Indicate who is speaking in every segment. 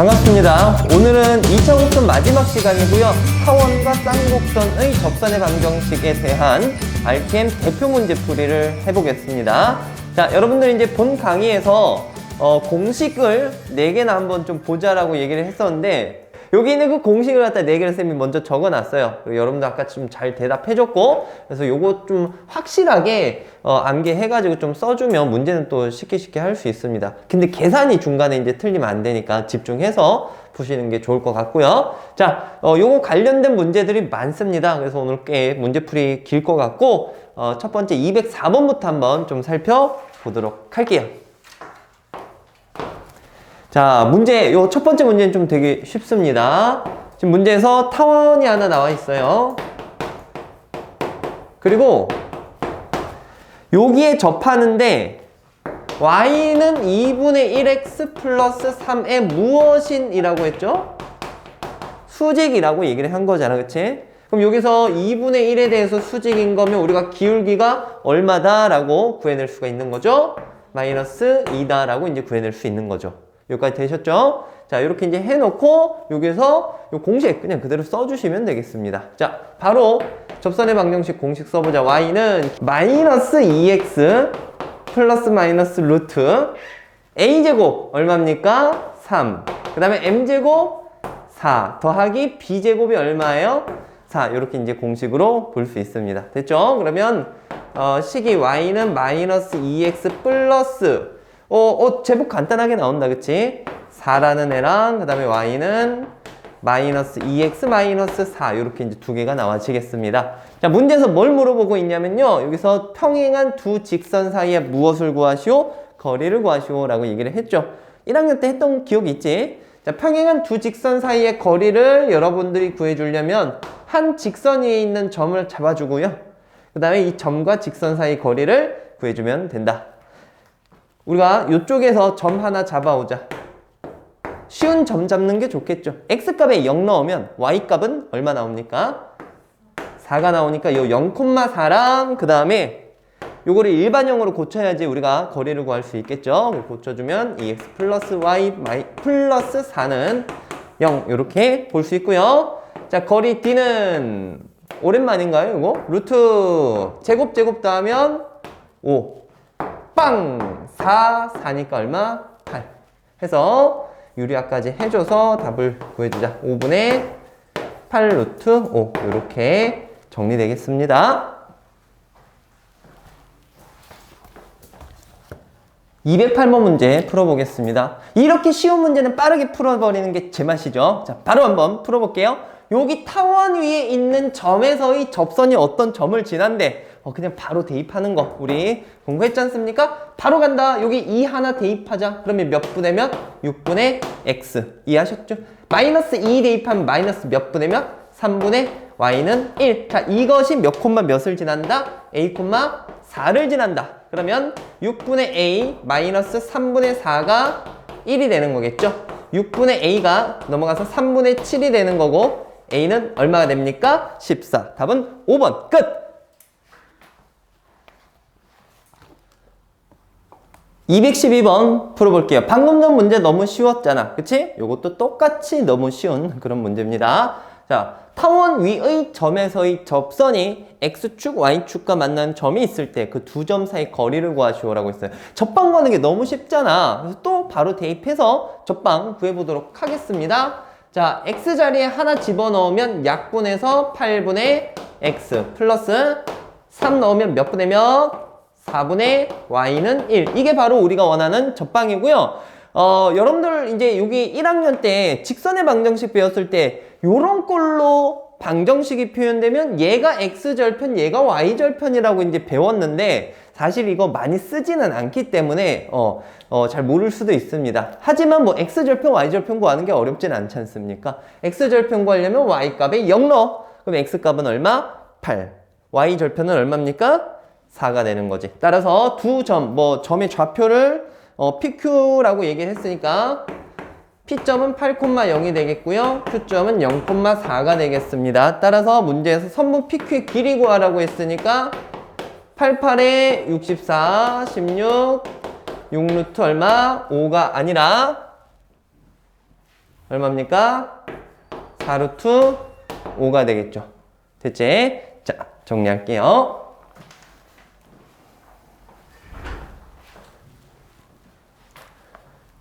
Speaker 1: 반갑습니다. 오늘은 2차 곡선 마지막 시간이고요. 타원과 쌍곡선의 접선의 방정식에 대한 RTM 대표 문제 풀이를 해보겠습니다. 자, 여러분들 이제 본 강의에서 어, 공식을 4개나 한번 좀 보자라고 얘기를 했었는데 여기 있는 그 공식을 갖다 4개를 쌤이 먼저 적어놨어요. 여러분들 아까 좀 잘 대답해줬고 그래서 요거 좀 확실하게 어, 암기해가지고 좀 써주면 문제는 또 쉽게 쉽게 할 수 있습니다. 근데 계산이 중간에 이제 틀리면 안 되니까 집중해서 푸시는 게 좋을 것 같고요. 자, 어, 요거 관련된 문제들이 많습니다. 그래서 오늘 꽤 문제풀이 길 것 같고 어, 첫 번째 204번부터 한번 좀 살펴보도록 할게요. 자, 문제, 요 첫 번째 문제는 좀 되게 쉽습니다. 지금 문제에서 타원이 하나 나와 있어요. 그리고 여기에 접하는데 y는 2분의 1x 플러스 3의 무엇인 이라고 했죠? 수직이라고 얘기를 한 거잖아, 그치? 그럼 여기서 2분의 1에 대해서 수직인 거면 우리가 기울기가 얼마다라고 구해낼 수가 있는 거죠? 마이너스 2다라고 이제 구해낼 수 있는 거죠. 여기까지 되셨죠? 자, 이렇게 이제 해놓고 여기서 이 공식 그냥 그대로 써주시면 되겠습니다. 자, 바로 접선의 방정식 공식 써보자. y는 마이너스 2x 플러스 마이너스 루트 a제곱 얼마입니까? 3. 그 다음에 m제곱 4 더하기 b제곱이 얼마예요? 4 이렇게 이제 공식으로 볼 수 있습니다. 됐죠? 그러면 어, 식이 y는 마이너스 2x 플러스 어, 어, 제법 간단하게 나온다, 그치? 4라는 애랑, 그 다음에 y는 마이너스 2x 마이너스 4. 이렇게 이제 두 개가 나와지겠습니다. 자, 문제에서 뭘 물어보고 있냐면요. 여기서 평행한 두 직선 사이에 무엇을 구하시오? 거리를 구하시오. 라고 얘기를 했죠. 1학년 때 했던 기억이 있지? 자, 평행한 두 직선 사이의 거리를 여러분들이 구해주려면 한 직선 위에 있는 점을 잡아주고요. 그 다음에 이 점과 직선 사이 거리를 구해주면 된다. 우리가 이쪽에서 점 하나 잡아오자. 쉬운 점 잡는 게 좋겠죠. x값에 0 넣으면 y값은 얼마 나옵니까? 4가 나오니까 이 0,4랑 그 다음에 요거를 일반형으로 고쳐야지 우리가 거리를 구할 수 있겠죠. 고쳐주면 2x 플러스 y 마이 플러스 4는 0 이렇게 볼 수 있고요. 자 거리 d는 오랜만인가요 이거? 루트 제곱 제곱 더하면 5 빵! 4, 4니까 얼마? 8 해서 유리화까지 해줘서 답을 구해주자. 5분의 8 루트 5 이렇게 정리되겠습니다. 208번 문제 풀어보겠습니다. 이렇게 쉬운 문제는 빠르게 풀어버리는 게 제 맛이죠. 자 바로 한번 풀어볼게요. 여기 타원 위에 있는 점에서의 접선이 어떤 점을 지난데 어, 그냥 바로 대입하는 거 우리 공부했지 않습니까? 바로 간다. 여기 2 하나 대입하자. 그러면 몇 분의 몇? 6분의 x. 이해하셨죠? 마이너스 2 대입하면 마이너스 몇 분의 몇? 3분의 y는 1. 자, 이것이 몇 콤마 몇을 지난다? a 콤마 4를 지난다. 그러면 6분의 a 마이너스 3분의 4가 1이 되는 거겠죠? 6분의 a가 넘어가서 3분의 7이 되는 거고 a는 얼마가 됩니까? 14. 답은 5번. 끝! 212번 풀어볼게요. 방금 전 문제 너무 쉬웠잖아. 그치? 요것도 똑같이 너무 쉬운 그런 문제입니다. 자, 타원 위의 점에서의 접선이 X축, Y축과 만나는 점이 있을 때 그 두 점 사이 거리를 구하시오라고 했어요. 접방 구하는 게 너무 쉽잖아. 그래서 또 바로 대입해서 접방 구해보도록 하겠습니다. 자, X 자리에 하나 집어넣으면 약분해서 8분의 X 플러스 3 넣으면 몇 분의 몇? 4분의 y는 1. 이게 바로 우리가 원하는 접방이고요. 어, 여러분들 이제 여기 1학년 때 직선의 방정식 배웠을 때 요런 꼴로 방정식이 표현되면 얘가 x절편, 얘가 y절편이라고 이제 배웠는데 사실 이거 많이 쓰지는 않기 때문에 어, 어, 잘 모를 수도 있습니다. 하지만 뭐 x절편, y절편 구하는 게 어렵진 않지 않습니까? x절편 구하려면 y값에 0 넣어. 그럼 x값은 얼마? 8. y절편은 얼마입니까? 4가 되는 거지. 따라서 두 점, 뭐 점의 좌표를 어, PQ라고 얘기했으니까 P점은 8,0이 되겠고요. Q점은 0,4가 되겠습니다. 따라서 문제에서 선분 PQ의 길이 구하라고 했으니까 88에 64, 16, 6루트 얼마? 5가 아니라 얼마입니까? 4루트 5가 되겠죠. 됐지? 자, 정리할게요.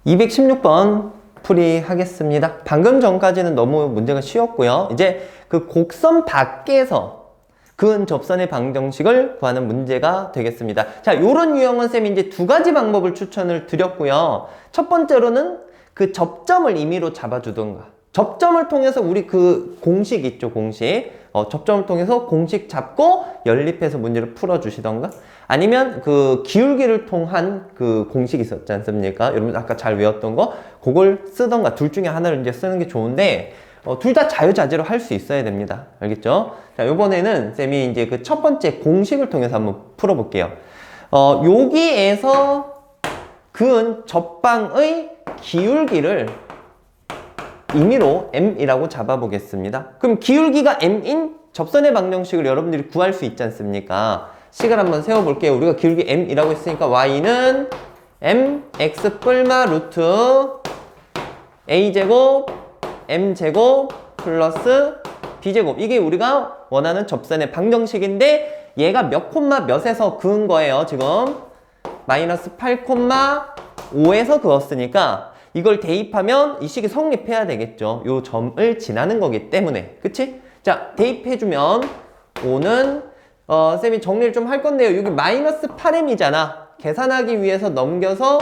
Speaker 1: 216번 풀이하겠습니다. 방금 전까지는 너무 문제가 쉬웠고요. 이제 그 곡선 밖에서 근 접선의 방정식을 구하는 문제가 되겠습니다. 자, 요런 유형은 쌤이 이제 두 가지 방법을 추천을 드렸고요. 첫 번째로는 그 접점을 임의로 잡아주던가. 접점을 통해서 우리 그 공식 있죠, 공식. 어, 접점을 통해서 공식 잡고 연립해서 문제를 풀어주시던가. 아니면 그 기울기를 통한 그 공식 있었지 않습니까? 여러분 아까 잘 외웠던 거, 그걸 쓰던가. 둘 중에 하나를 이제 쓰는 게 좋은데, 어, 둘 다 자유자재로 할 수 있어야 됩니다. 알겠죠? 자, 요번에는 쌤이 이제 그 첫 번째 공식을 통해서 한번 풀어볼게요. 어, 여기에서 근 접방의 기울기를 임의로 m이라고 잡아보겠습니다. 그럼 기울기가 m인 접선의 방정식을 여러분들이 구할 수 있지 않습니까? 식을 한번 세워볼게요. 우리가 기울기 m이라고 했으니까 y는 mx 뿔마 루트 a제곱 m제곱 플러스 b제곱 이게 우리가 원하는 접선의 방정식인데 얘가 몇 콤마 몇에서 그은 거예요 지금 마이너스 8 콤마 5에서 그었으니까 이걸 대입하면 이 식이 성립해야 되겠죠 요 점을 지나는 거기 때문에 그치? 자 대입해주면 5는 어, 쌤이 정리를 좀 할 건데요 여기 마이너스 8m이잖아 계산하기 위해서 넘겨서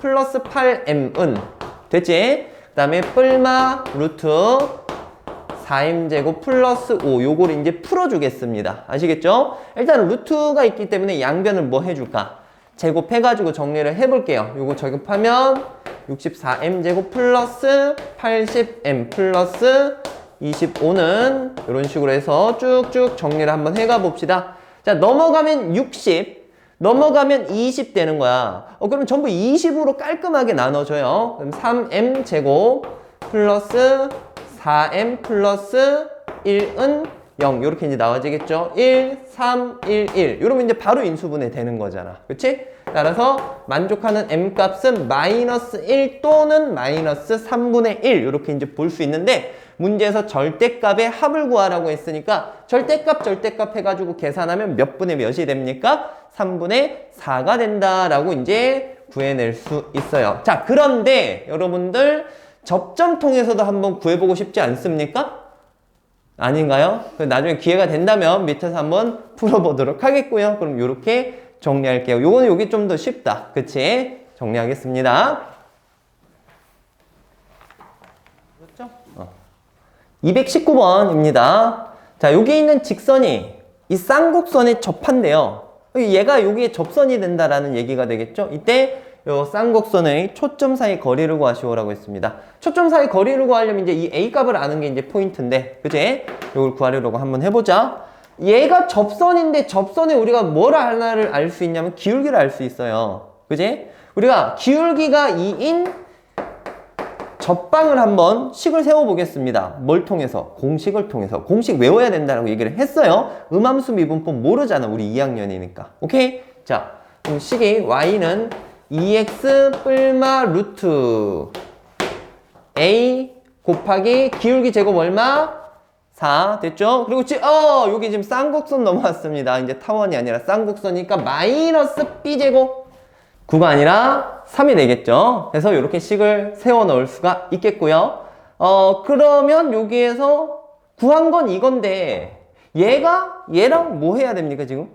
Speaker 1: 플러스 8m은 됐지? 그 다음에 뿔마 루트 4m제곱 플러스 5 요거를 이제 풀어주겠습니다 아시겠죠? 일단 루트가 있기 때문에 양변을 뭐 해줄까? 제곱해가지고 정리를 해볼게요 요거 제곱하면 64m제곱 플러스 80m 플러스 25는 이런 식으로 해서 쭉쭉 정리를 한번 해가 봅시다 자 넘어가면 60 넘어가면 20 되는 거야. 어, 그럼 전부 20으로 깔끔하게 나눠줘요. 그럼 3m 제곱 플러스 4m 플러스 1은 0. 이렇게 이제 나와지겠죠. 1, 3, 1, 1. 이러면 이제 바로 인수분해 되는 거잖아. 그치? 따라서 만족하는 m 값은 마이너스 1 또는 마이너스 3분의 1. 이렇게 이제 볼 수 있는데 문제에서 절대값의 합을 구하라고 했으니까 절대값 절대값 해가지고 계산하면 몇 분의 몇이 됩니까? 3분의 4가 된다라고 이제 구해낼 수 있어요. 자, 그런데 여러분들 접점 통해서도 한번 구해보고 싶지 않습니까? 아닌가요? 나중에 기회가 된다면 밑에서 한번 풀어보도록 하겠고요. 그럼 이렇게 정리할게요. 요거는 여기 좀 더 쉽다. 그치? 정리하겠습니다. 그렇죠? 어. 219번입니다. 자, 여기 있는 직선이 이 쌍곡선에 접한대요. 얘가 여기에 접선이 된다라는 얘기가 되겠죠? 이때 요 쌍곡선의 초점 사이 거리를 구하시오라고 했습니다. 초점 사이 거리를 구하려면 이제 이 A 값을 아는 게 이제 포인트인데, 그지? 이걸 구하려고 한번 해보자. 얘가 접선인데 접선에 우리가 뭘 하나를 알 수 있냐면 기울기를 알 수 있어요. 그지? 우리가 기울기가 2인 접방을 한번 식을 세워보겠습니다. 뭘 통해서? 공식을 통해서. 공식 외워야 된다고 얘기를 했어요. 음함수 미분법 모르잖아. 우리 2학년이니까. 오케이? 자, 그럼 식이 y는 2x 뿔마 루트 a 곱하기 기울기 제곱 얼마? 4 됐죠? 그리고 지, 어 여기 지금 쌍곡선 넘어왔습니다. 이제 타원이 아니라 쌍곡선이니까 마이너스 b제곱 9가 아니라 3이 되겠죠. 그래서 이렇게 식을 세워 넣을 수가 있겠고요. 어 그러면 여기에서 구한 건 이건데 얘가 얘랑 뭐 해야 됩니까 지금?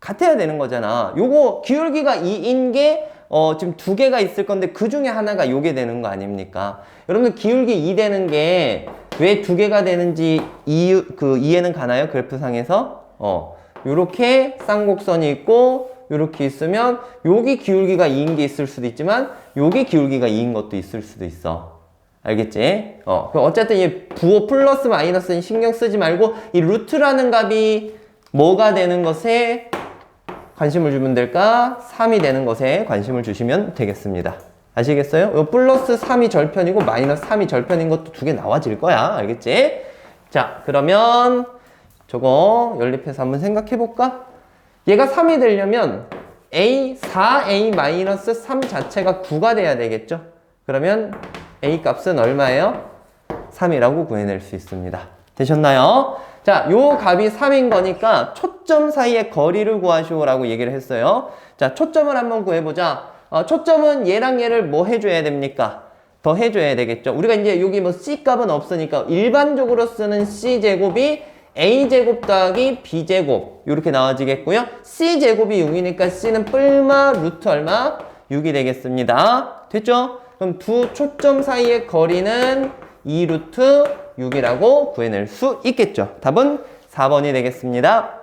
Speaker 1: 같아야 되는 거잖아. 요거 기울기가 2인 게 어, 지금 두 개가 있을 건데 그 중에 하나가 요게 되는 거 아닙니까? 여러분들 기울기 2 되는 게 왜 두 개가 되는지 이유, 그 이해는 가나요? 그래프상에서? 어, 요렇게 쌍곡선이 있고 요렇게 있으면 여기 기울기가 2인 게 있을 수도 있지만 여기 기울기가 2인 것도 있을 수도 있어. 알겠지? 어, 그럼 어쨌든 이 부호 플러스 마이너스는 신경 쓰지 말고 이 루트라는 값이 뭐가 되는 것에 관심을 주면 될까? 3이 되는 것에 관심을 주시면 되겠습니다. 아시겠어요? 요 플러스 3이 절편이고 마이너스 3이 절편인 것도 두 개 나와질 거야. 알겠지? 자, 그러면 저거 연립해서 한번 생각해 볼까? 얘가 3이 되려면 a 4a 마이너스 3 자체가 9가 돼야 되겠죠? 그러면 A 값은 얼마예요? 3이라고 구해낼 수 있습니다. 되셨나요? 자, 요 값이 3인 거니까 초점 사이의 거리를 구하시오라고 얘기를 했어요. 자, 초점을 한번 구해보자. 어, 초점은 얘랑 얘를 뭐 해줘야 됩니까? 더 해줘야 되겠죠. 우리가 이제 여기 뭐 C 값은 없으니까 일반적으로 쓰는 C 제곱이 A 제곱 더하기 B 제곱 이렇게 나와지겠고요. C 제곱이 6이니까 C는 뿔마 루트 얼마? 6이 되겠습니다. 됐죠? 그럼 두 초점 사이의 거리는 2 루트 6이라고 구해낼 수 있겠죠. 답은 4번이 되겠습니다.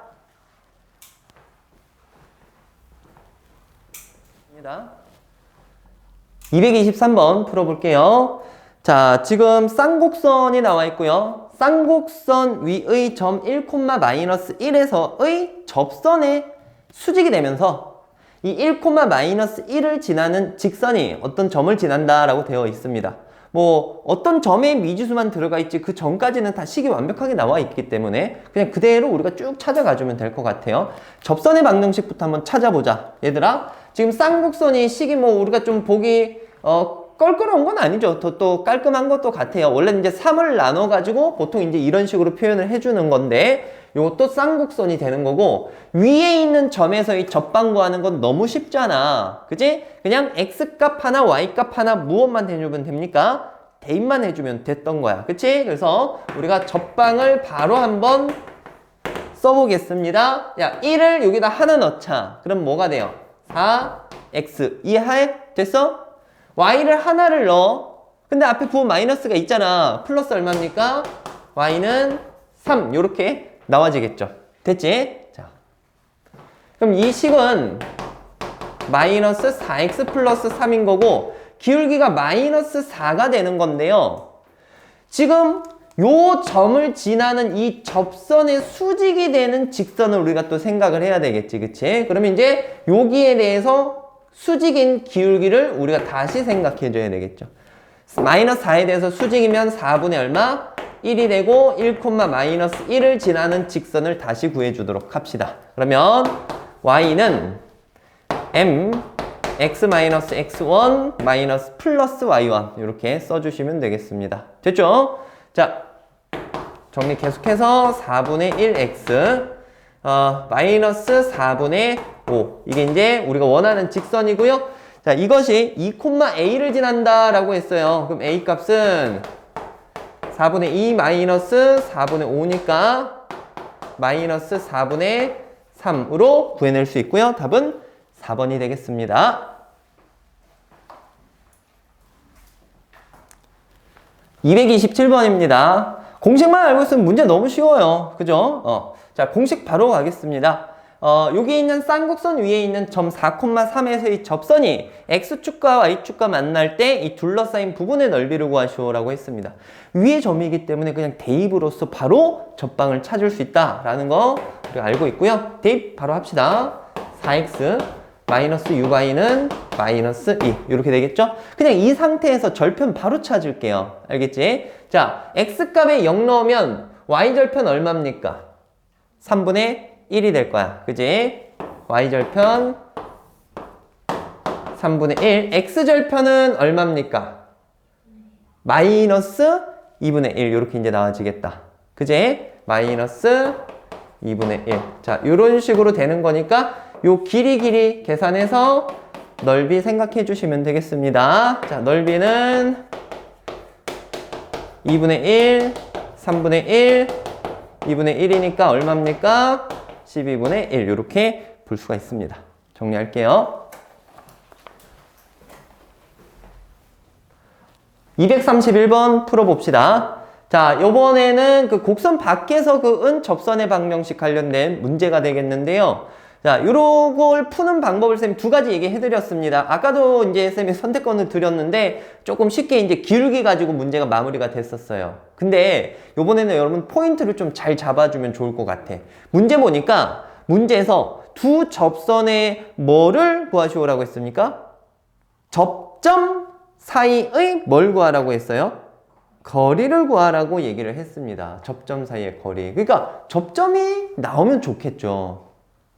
Speaker 1: 223번 풀어볼게요. 자, 지금 쌍곡선이 나와 있고요. 쌍곡선 위의 점 1,-1에서의 접선에 수직이 되면서 이 1,-1을 지나는 직선이 어떤 점을 지난다라고 되어 있습니다. 뭐 어떤 점에 미지수만 들어가 있지 그 점까지는 다 식이 완벽하게 나와 있기 때문에 그냥 그대로 우리가 쭉 찾아가 주면 될 것 같아요. 접선의 방정식부터 한번 찾아보자. 얘들아, 지금 쌍곡선이 식이 뭐 우리가 좀 보기 어 껄끄러운 건 아니죠. 또, 또 깔끔한 것도 같아요. 원래 이제 3을 나눠 가지고 보통 이제 이런 식으로 표현을 해주는 건데 요것도 쌍곡선이 되는 거고 위에 있는 점에서의 접방 구하는 건 너무 쉽잖아. 그지? 그냥 x값 하나 y값 하나 무엇만 대주면 됩니까? 대입만 해주면 됐던 거야. 그치? 그래서 우리가 접방을 바로 한번 써보겠습니다. 야, 1을 여기다 하나 넣자. 그럼 뭐가 돼요? 4x 이하에 됐어? Y를 하나를 넣어. 근데 앞에 부호 마이너스가 있잖아. 플러스 얼마입니까? y는 3 요렇게 나와지겠죠. 됐지? 자. 그럼 이 식은 마이너스 4x 플러스 3인 거고 기울기가 마이너스 4가 되는 건데요. 지금 요 점을 지나는 이 접선의 수직이 되는 직선을 우리가 또 생각을 해야 되겠지. 그치? 그러면 이제 여기에 대해서 수직인 기울기를 우리가 다시 생각해 줘야 되겠죠. 마이너스 4에 대해서 수직이면 4분의 얼마? 1이 되고 1, 마이너스 1을 지나는 직선을 다시 구해주도록 합시다. 그러면 y는 m x 마이너스 x1 마이너스 플러스 y1 이렇게 써주시면 되겠습니다. 됐죠? 자 정리 계속해서 4분의 1x 어, 마이너스 4분의 5 이게 이제 우리가 원하는 직선이고요. 자 이것이 2,a를 지난다 라고 했어요. 그럼 a 값은 4분의 2 마이너스 4분의 5니까 마이너스 4분의 3으로 구해낼 수 있고요. 답은 4번이 되겠습니다. 227번입니다. 공식만 알고 있으면 문제 너무 쉬워요. 그죠? 어. 자, 공식 바로 가겠습니다. 어, 여기 있는 쌍곡선 위에 있는 점 4,3에서의 접선이 X축과 Y축과 만날 때 이 둘러싸인 부분의 넓이를 구하시오라고 했습니다. 위의 점이기 때문에 그냥 대입으로서 바로 접방을 찾을 수 있다라는 거 우리가 알고 있고요. 대입 바로 합시다. 4X 마이너스 6Y는 마이너스 2 이렇게 되겠죠? 그냥 이 상태에서 절편 바로 찾을게요. 알겠지? 자, X값에 0 넣으면 Y절편 얼마입니까? 3분의 1이 될 거야. 그지? y절편 3분의 1. x절편은 얼마입니까? 마이너스 2분의 1. 이렇게 이제 나와지겠다. 그지? 마이너스 2분의 1. 자, 이런 식으로 되는 거니까 요 길이 길이 계산해서 넓이 생각해 주시면 되겠습니다. 자, 넓이는 2분의 1, 3분의 1, 2분의 1이니까 얼마입니까? 12분의 1 이렇게 볼 수가 있습니다. 정리할게요. 231번 풀어봅시다. 자, 요번에는 그 곡선 밖에서 그은 접선의 방정식 관련된 문제가 되겠는데요. 자, 요걸 푸는 방법을 쌤 두 가지 얘기해 드렸습니다. 아까도 이제 쌤이 선택권을 드렸는데 조금 쉽게 이제 기울기 가지고 문제가 마무리가 됐었어요. 근데 요번에는 여러분 포인트를 좀 잘 잡아주면 좋을 것 같아. 문제 보니까 문제에서 두 접선의 뭐를 구하시오라고 했습니까? 접점 사이의 뭘 구하라고 했어요? 거리를 구하라고 얘기를 했습니다. 접점 사이의 거리. 그러니까 접점이 나오면 좋겠죠.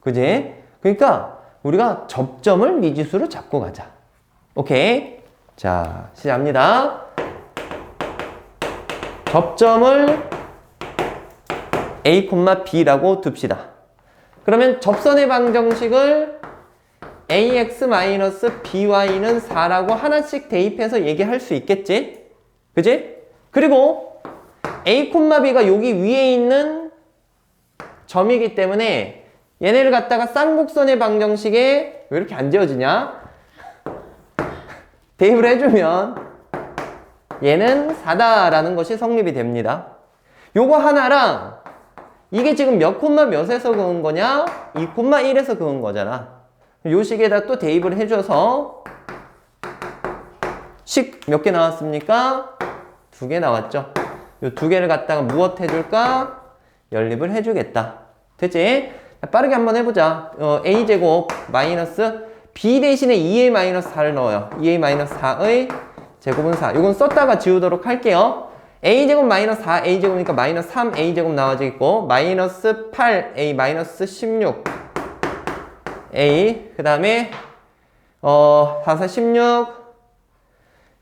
Speaker 1: 그지? 그러니까 우리가 접점을 미지수로 잡고 가자. 오케이? 자, 시작합니다. 접점을 A, B라고 둡시다. 그러면 접선의 방정식을 ax-by는 4라고 하나씩 대입해서 얘기할 수 있겠지? 그지? 그리고 a, b가 여기 위에 있는 점이기 때문에 얘네를 갖다가 쌍곡선의 방정식에 왜 이렇게 안 지워지냐? 대입을 해주면 얘는 4다라는 것이 성립이 됩니다. 요거 하나랑 이게 지금 몇 콤마 몇에서 그은 거냐? 2 콤마 1에서 그은 거잖아. 요 식에다 또 대입을 해줘서 식 몇 개 나왔습니까? 두 개 나왔죠. 요 두 개를 갖다가 무엇 해줄까? 연립을 해주겠다. 됐지? 자, 빠르게 한번 해보자. 어, a제곱 마이너스 b 대신에 2a 마이너스 4를 넣어요. 2a 마이너스 4의 제곱은 4. 이건 썼다가 지우도록 할게요. a제곱 마이너스 4, a제곱이니까 마이너스 3, a제곱 나와지겠고 마이너스 8, a 마이너스 16 A 그 다음에 어 4, 4, 16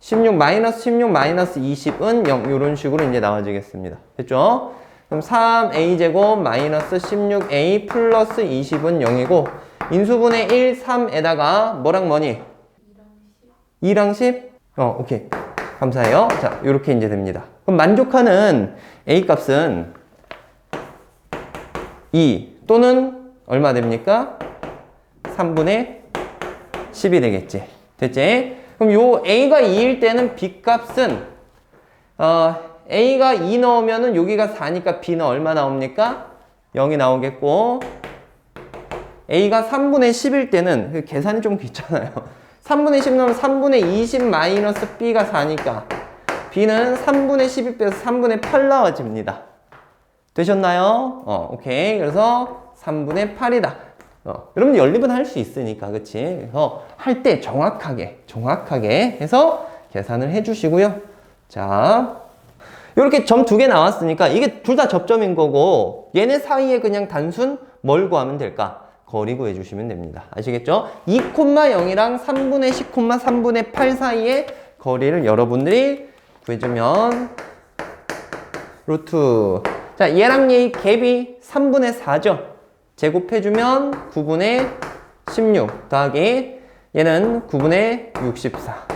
Speaker 1: 16 마이너스 16 마이너스 20은 0 이런 식으로 이제 나와지겠습니다 됐죠? 그럼 3a제곱 마이너스 16a 플러스 20은 0이고 인수분의 1, 3에다가 뭐랑 뭐니? 2랑 10? 어 오케이 감사해요 자 이렇게 이제 됩니다 그럼 만족하는 a 값은 2 또는 얼마 됩니까? 3분의 10이 되겠지. 됐지? 그럼 요 A가 2일 때는 B 값은 어, A가 2 넣으면은 여기가 4니까 B는 얼마 나옵니까? 0이 나오겠고 A가 3분의 10일 때는 그 계산이 좀 귀찮아요. 3분의 10 넣으면 3분의 20 마이너스 B가 4니까 B는 3분의 10일 빼서 3분의 8 나와집니다. 되셨나요? 어, 오케이. 그래서 3분의 8이다. 어, 여러분 연립은 할 수 있으니까 그치? 그래서 할 때 정확하게 정확하게 해서 계산을 해주시고요. 자 이렇게 점 두 개 나왔으니까 이게 둘 다 접점인 거고 얘네 사이에 그냥 단순 뭘 구하면 될까? 거리 구해 주시면 됩니다. 아시겠죠? 2,0이랑 3분의 10, 3분의 8 사이의 거리를 여러분들이 구해주면 루트 자 얘랑 얘 갭이 3분의 4죠? 제곱해주면 9분의 16 더하기 얘는 9분의 64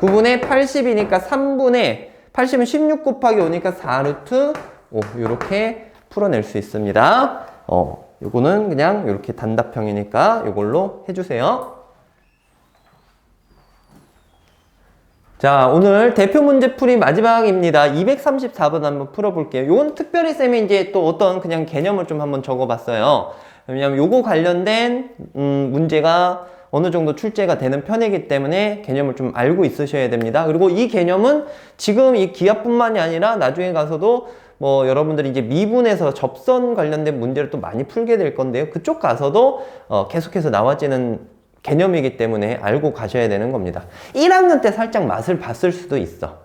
Speaker 1: 9분의 80이니까 3분의 80은 16 곱하기 5니까 4루트 5 이렇게 풀어낼 수 있습니다. 어, 요거는 그냥 이렇게 단답형이니까 이걸로 해주세요. 자, 오늘 대표 문제 풀이 마지막입니다. 234번 한번 풀어볼게요. 요건 특별히 쌤이 이제 또 어떤 그냥 개념을 좀 한번 적어봤어요. 왜냐면 요거 관련된, 음, 문제가 어느 정도 출제가 되는 편이기 때문에 개념을 좀 알고 있으셔야 됩니다. 그리고 이 개념은 지금 이 기압뿐만이 아니라 나중에 가서도 뭐 여러분들이 이제 미분에서 접선 관련된 문제를 또 많이 풀게 될 건데요. 그쪽 가서도 어 계속해서 나와지는 개념이기 때문에 알고 가셔야 되는 겁니다. 1학년 때 살짝 맛을 봤을 수도 있어.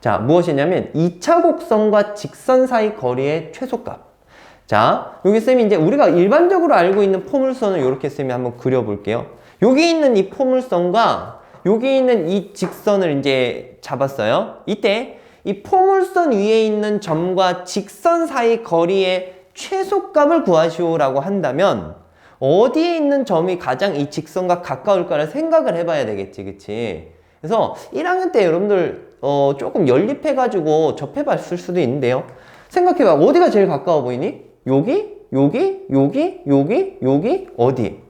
Speaker 1: 자, 무엇이냐면 2차 곡선과 직선 사이 거리의 최소값. 자, 여기 쌤이 이제 우리가 일반적으로 알고 있는 포물선을 이렇게 쌤이 한번 그려볼게요. 여기 있는 이 포물선과 여기 있는 이 직선을 이제 잡았어요. 이때 이 포물선 위에 있는 점과 직선 사이 거리의 최소값을 구하시오라고 한다면 어디에 있는 점이 가장 이 직선과 가까울까를 생각을 해봐야 되겠지, 그치? 그래서 1학년 때 여러분들 어, 조금 연립해가지고 접해봤을 수도 있는데요. 생각해봐. 어디가 제일 가까워 보이니? 여기? 여기? 여기? 여기? 여기? 어디?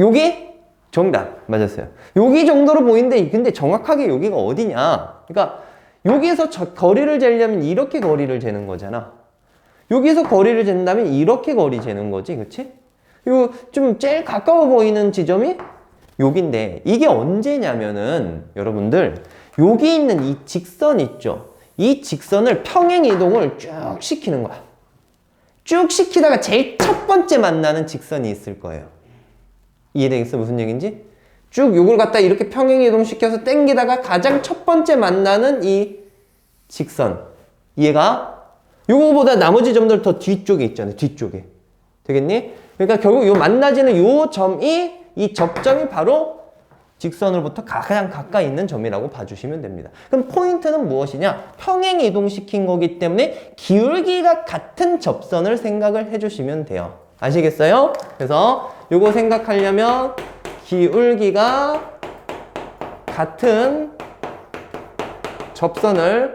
Speaker 1: 여기? 정답. 맞았어요. 여기 정도로 보이는데, 근데 정확하게 여기가 어디냐? 그러니까, 여기에서 저 거리를 재려면 이렇게 거리를 재는 거잖아. 여기서 거리를 잰다면 이렇게 거리 재는 거지, 그치? 요좀 제일 가까워 보이는 지점이 여기인데 이게 언제냐면은 여러분들 여기 있는 이 직선 있죠? 이 직선을 평행 이동을 쭉 시키는 거야. 쭉 시키다가 제일 첫 번째 만나는 직선이 있을 거예요. 이해되겠어? 무슨 얘기인지? 쭉 요걸 갖다 이렇게 평행 이동시켜서 땡기다가 가장 첫 번째 만나는 이 직선. 이해가? 요거보다 나머지 점들 더 뒤쪽에 있잖아요. 뒤쪽에. 되겠니? 그러니까 결국 요 만나지는 요 점이 이 접점이 바로 직선으로부터 가장 가까이 있는 점이라고 봐주시면 됩니다. 그럼 포인트는 무엇이냐? 평행 이동시킨 거기 때문에 기울기가 같은 접선을 생각을 해주시면 돼요. 아시겠어요? 그래서 요거 생각하려면 기울기가 같은 접선을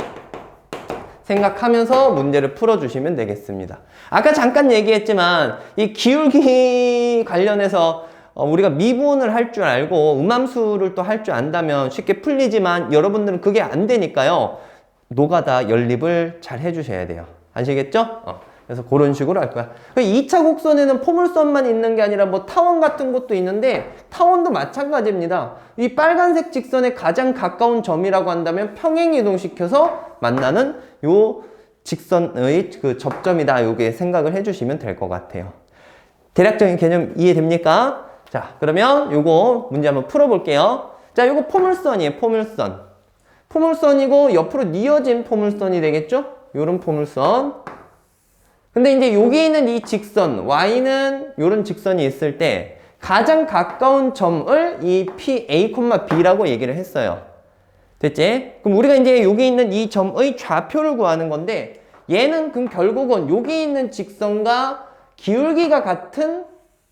Speaker 1: 생각하면서 문제를 풀어주시면 되겠습니다. 아까 잠깐 얘기했지만 이 기울기 관련해서 어, 우리가 미분을 할 줄 알고 음함수를 또 할 줄 안다면 쉽게 풀리지만 여러분들은 그게 안 되니까요. 노가다 연립을 잘 해주셔야 돼요. 아시겠죠? 어, 그래서 그런 식으로 할 거야. 2차 곡선에는 포물선만 있는 게 아니라 뭐 타원 같은 것도 있는데 타원도 마찬가지입니다. 이 빨간색 직선에 가장 가까운 점이라고 한다면 평행 이동시켜서 만나는 요 직선의 그 접점이다. 요게 생각을 해주시면 될 것 같아요. 대략적인 개념 이해됩니까? 자, 그러면 요거 문제 한번 풀어볼게요. 자, 요거 포물선이에요, 포물선. 포물선이고 옆으로 뉘어진 포물선이 되겠죠? 요런 포물선. 근데 이제 여기 있는 이 직선, y는 요런 직선이 있을 때 가장 가까운 점을 이 p, a, b라고 얘기를 했어요. 됐지? 그럼 우리가 이제 여기 있는 이 점의 좌표를 구하는 건데 얘는 그럼 결국은 여기 있는 직선과 기울기가 같은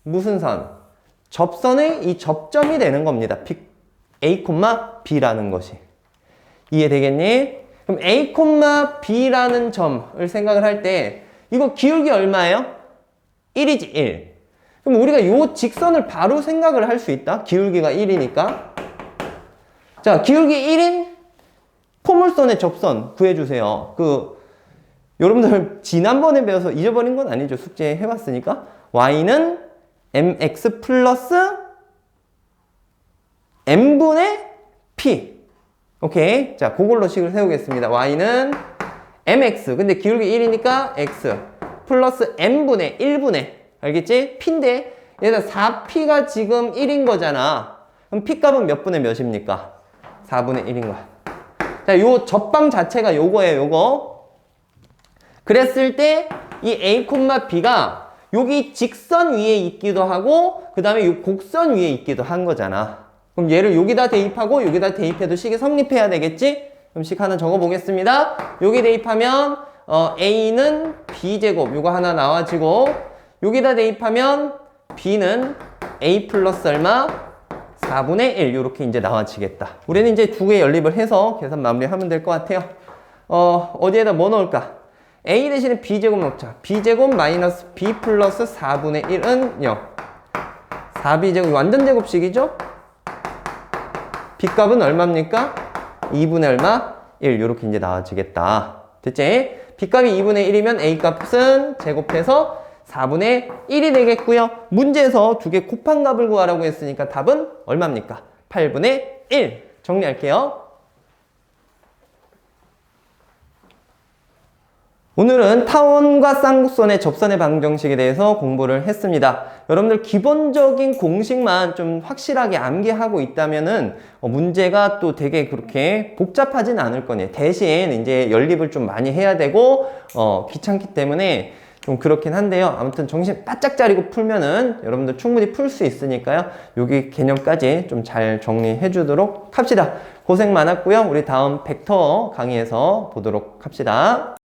Speaker 1: 무슨 선? 접선의 이 접점이 되는 겁니다. P, A, B라는 것이. 이해되겠니? 그럼 A, B라는 점을 생각을 할때 이거 기울기 얼마예요? 1이지 1. 그럼 우리가 이 직선을 바로 생각을 할 수 있다. 기울기가 1이니까. 자, 기울기 1인 포물선의 접선 구해주세요. 그 여러분들 지난번에 배워서 잊어버린 건 아니죠. 숙제 해봤으니까. y는 mx 플러스 m분의 p. 오케이. 자, 그걸로 식을 세우겠습니다. y는 mx. 근데 기울기 1이니까 x. 플러스 m분의 1분의. 알겠지? p인데, 얘가 4p가 지금 1인 거잖아. 그럼 p 값은 몇 분의 몇입니까? 4분의 1인 거야. 자, 요 접방 자체가 요거예요, 요거. 그랬을 때 이 A, B가 여기 직선 위에 있기도 하고 그 다음에 이 곡선 위에 있기도 한 거잖아. 그럼 얘를 여기다 대입하고 여기다 대입해도 식이 성립해야 되겠지? 그럼 식 하나 적어 보겠습니다. 여기 대입하면 어, A는 B제곱 요거 하나 나와지고 여기다 대입하면 B는 A 플러스 얼마? 4분의 1 이렇게 이제 나와지겠다. 우리는 이제 두 개 연립을 해서 계산 마무리하면 될 것 같아요. 어, 어디에다 뭐 넣을까? a 대신에 b제곱 넣자. b제곱 마이너스 b 플러스 4분의 1은 0. 4b제곱 완전 제곱식이죠? b값은 얼마입니까? 2분의 얼마? 1 이렇게 이제 나와지겠다. 됐지? b값이 2분의 1이면 a값은 제곱해서 4분의 1이 되겠고요. 문제에서 두 개 곱한 값을 구하라고 했으니까 답은 얼마입니까? 8분의 1. 정리할게요. 오늘은 타원과 쌍곡선의 접선의 방정식에 대해서 공부를 했습니다. 여러분들 기본적인 공식만 좀 확실하게 암기하고 있다면은 어, 문제가 또 되게 그렇게 복잡하진 않을 거네요. 대신 이제 연립을 좀 많이 해야 되고 어, 귀찮기 때문에 좀 그렇긴 한데요. 아무튼 정신 바짝 차리고 풀면은 여러분들 충분히 풀 수 있으니까요. 여기 개념까지 좀 잘 정리해 주도록 합시다. 고생 많았고요. 우리 다음 벡터 강의에서 보도록 합시다.